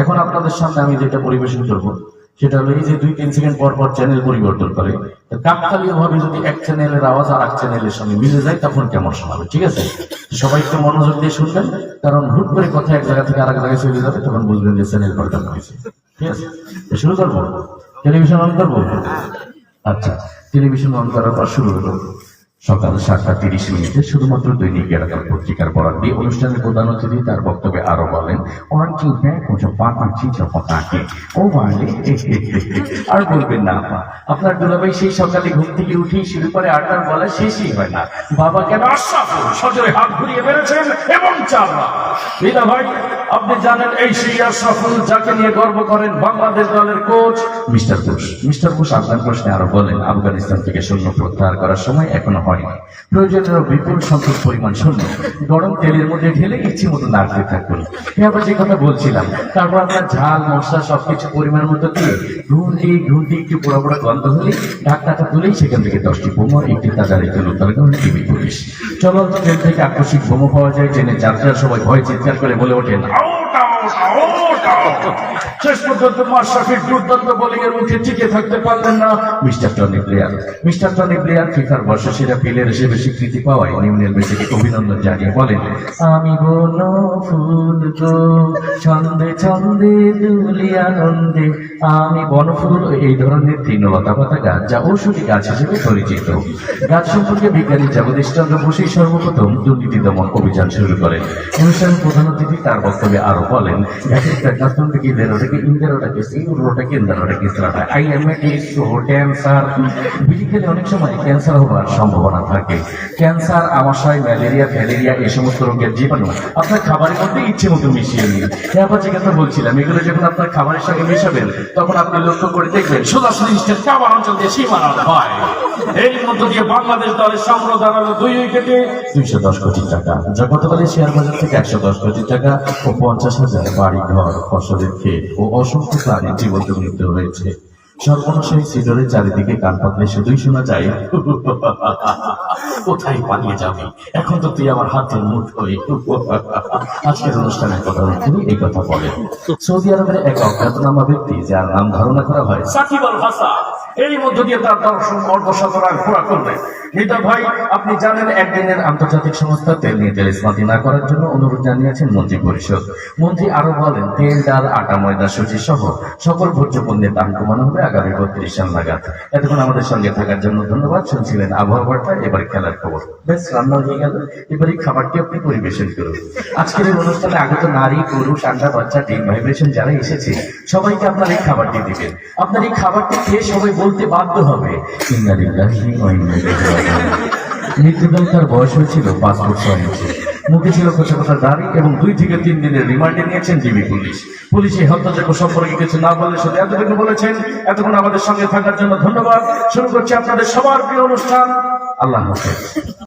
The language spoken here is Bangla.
এখন আপনাদের সামনে আমি যেটা পরিবেশন করব সেটা হলো এই যে দুই তিন সেকেন্ড পর পর চ্যানেল পরিবর্তন করে। কাকতালীয় ভাবে যদি এক চ্যানেলের আওয়াজ আর এক চ্যানেলের সঙ্গে মিলে যায় তখন কেমন শোনাবে ঠিক আছে? সবাই একটু মনোযোগ দিয়ে শুনবেন কারণ হুট করে কথা এক জায়গা থেকে আরেক জায়গায় চলে যাবে তখন বুঝবেন যে চ্যানেল পাল্টানো হয়েছে ঠিক আছে? শুরু করব? টেলিভিশন অন করব? আচ্ছা টেলিভিশন অন করার পর শুরু হলো। সকাল সাতটা তিরিশ মিনিটে শুধুমাত্র দৈনিক এলাকার পত্রিকার বরাদ দিয়ে অনুষ্ঠানের প্রধান অতিথি তার বক্তব্যে আরও বলেন মুঝে পাতা চিচা পাতাকে ও আর বলবেন না, আপা, আপনার দুলাভাই সেই সকালে ঘুম থেকে উঠেই শুরু করে আটটার বলা শেষই হয় না। বাবা কেন আশরাফুল সজরে হাত ঘুরিয়ে বেড়েছেন এবং লীলা ভাই আপনি জানেন এই সেই আশরাফুল যাকে নিয়ে গর্ব করেন বাংলাদেশ দলের coach mister Bush mister Bush আপনার প্রশ্নে আরও বলেন, আফগানিস্তান থেকে সৈন্য প্রত্যাহার করার সময় এখনও হয়নি। প্রয়োজনের বিপুল সংখ্যক পরিমাণ সৈন্য। গরম তেলের মধ্যে ঢেলে ইচ্ছে মতো নাড়তে থাকুন। আবার যে কথা বলছিলাম, তারপর আপনার ঝাল, মশলা সবকিছু পরিমাণ মতো দিয়ে ঘুমটি ঘুমটি একটু পোড়া পোড়া গন্ধ হলে ঢাকনাটা তুলেই সেখান থেকে দশটি বোমা, একটি তাজা রেখে টিভি পুলিশ। চলন্ত ট্রেন থেকে আকস্মিক বোমা পাওয়া যায় ট্রেনে যাত্রার সবাই ভয় চিৎকার করে বলে ওঠেন 有 শেষ পর্যন্ত মাশরাফির দুর্দান্ত বোলিং এর মুখে টিকে থাকতে পারলেন না mister Tony player mister Tony player ফিফার বর্ষসেরা প্লেয়ার হিসেবে স্বীকৃতি পাওয়ায় নিউনেল মেসিকে অভিনন্দন জানিয়ে বলেন, আমি বন ফুল গো ছন্দে ছন্দে দুলি আনন্দে, আমি বনফুল এই ধরনের তৃণলতা পাতা গাছ যা ঔষধি গাছ হিসেবে পরিচিত। গাছ সম্পর্কে বিজ্ঞানী জগদীশ চন্দ্র বসুই সর্বপ্রথম দুর্নীতি দমন অভিযান শুরু করেন। অনুষ্ঠানের প্রধান অতিথি তার বক্তব্যে আরও বলেন ক্যান্সার থাকে। ক্যান্সার ম্যালেরিয়া ফ্যালেরিয়া এই সমস্ত রোগের আপনার ইচ্ছে মতো মিশিয়ে বলছিলাম, এগুলো যখন আপনার খাবারের সঙ্গে মিশাবেন, তখন আপনি লক্ষ্য করে দেখবেন সোজাসুজি খাবার অঞ্চল দিয়ে সীমানার হয়। এই মধ্য দিয়ে বাংলাদেশ দলের সংগ্রহ দাঁড়াল দুই উইকেটে দুইশো দশ কোটি টাকা। যা গতকালের শেয়ার বাজার থেকে একশো দশ কোটি টাকা ও পঞ্চাশ হাজার বাড়ি ঘর ফসলের ও অসংখ্য প্রাণীর জীবন্ত মৃত্যু হয়েছে। সর্বনাশ এই সিডরের চারিদিকে কান পাতলে শুধুই শোনা যায়, কোথায় পালিয়ে যাবি? এখন তো তুই আমার হাতের মুঠোই আজকের অনুষ্ঠানের কথা তিনি এই কথা বলেন। সৌদি আরবের এক অজ্ঞাতনামা ব্যক্তি, যার নাম ধারণা করা হয়, সাকিব আল হাসান এই মধ্য দিয়ে তার দর্শন অর্ধশতরান পুরা করবে। নিতা ভাই, আপনি জানেন একদিনের আন্তর্জাতিক সংস্থা তেল নিয়ে তেলিসমাতি না করার জন্য অনুরোধ জানিয়েছেন মন্ত্রী পরিষদ। মন্ত্রী আরও বলেন, তেল, ডাল, আটা, ময়দা সুজি সহ সকল ভোজ্য পণ্যের দাম কমানো হবে আগামী বত্রিশ সাল নাগাদ। এতক্ষণ আমাদের সঙ্গে থাকার জন্য ধন্যবাদ। শুনছিলেন আবহাওয়া বার্তা, এবার খেলার খবর। বেশ, রান্না হয়ে গেল। এবার এই খাবারটি আপনি পরিবেশন করুন। আজকের এই অনুষ্ঠানে আগত নারী, পুরুষ, আন্ডা, বাচ্চা টিম ভাইব্রেশন যারা এসেছে, সবাইকে আপনার এই খাবারটি দিবেন। আপনার এই খাবারটি খেয়ে সবাই বলতে বাধ্য হবে। ইন্না লিল্লাহি ওয়া ইন্না ইলাইহি মৃত্যুদল তার বয়স হয়েছিল পাঁচ বছর মুখে ছিল কোথা কোথা দাড়ি এবং দুই থেকে তিন দিনের রিমান্ডে নিয়েছেন জিবি পুলিশ। পুলিশ এই হত্যাযোগ্য সম্পর্কে কিছু না বলে শুধু এতটুকু বলেছেন, এতক্ষণ আমাদের সঙ্গে থাকার জন্য ধন্যবাদ। শুরু করছি আপনাদের সবার প্রিয় অনুষ্ঠান, আল্লাহ হাফেজ।